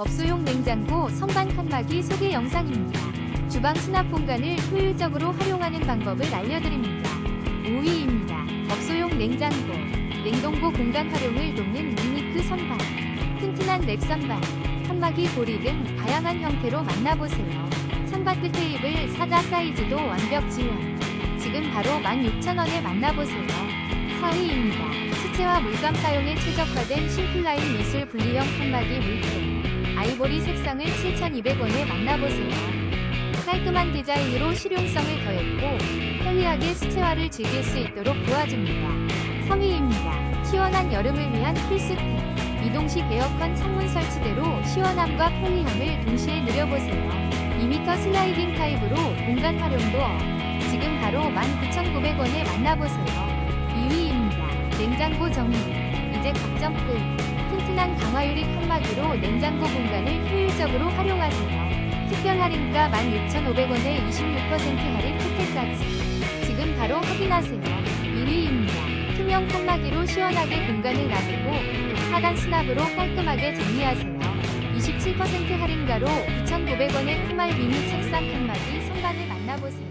업소용 냉장고 선반 칸막이 소개 영상입니다. 주방 수납 공간을 효율적으로 활용하는 방법을 알려드립니다. 5위입니다. 업소용 냉장고, 냉동고 공간 활용을 돕는 유니크 선반, 튼튼한 넥 선반, 칸막이 고리 등 다양한 형태로 만나보세요. 끝 테이블 사자 사이즈도 완벽 지원. 지금 바로 16,000원에 만나보세요. 4위입니다. 수채화 물감 사용에 최적화된 심플라인 미술 분리형 칸막이 물품. 아이보리 색상을 7,200원에 만나보세요. 깔끔한 디자인으로 실용성을 더했고 편리하게 수채화를 즐길 수 있도록 도와줍니다. 3위입니다. 시원한 여름을 위한 필수템. 이동식 에어컨 창문 설치대로 시원함과 편리함을 동시에 누려보세요. 2m 슬라이딩 타입으로 공간 활용도 업. 지금 바로 19,900원에 만나보세요. 2위입니다. 냉장고 정리. 이제 각점 끝. 강화유리 칸막이로 냉장고 공간을 효율적으로 활용하세요. 특별 할인가 16,500원에 26% 할인 혜택까지. 지금 바로 확인하세요. 1위입니다. 투명 칸막이로 시원하게 공간을 나누고 사간 수납으로 깔끔하게 정리하세요. 27% 할인가로 9,900원의 쿠말 미니 책상 칸막이 선반을 만나보세요.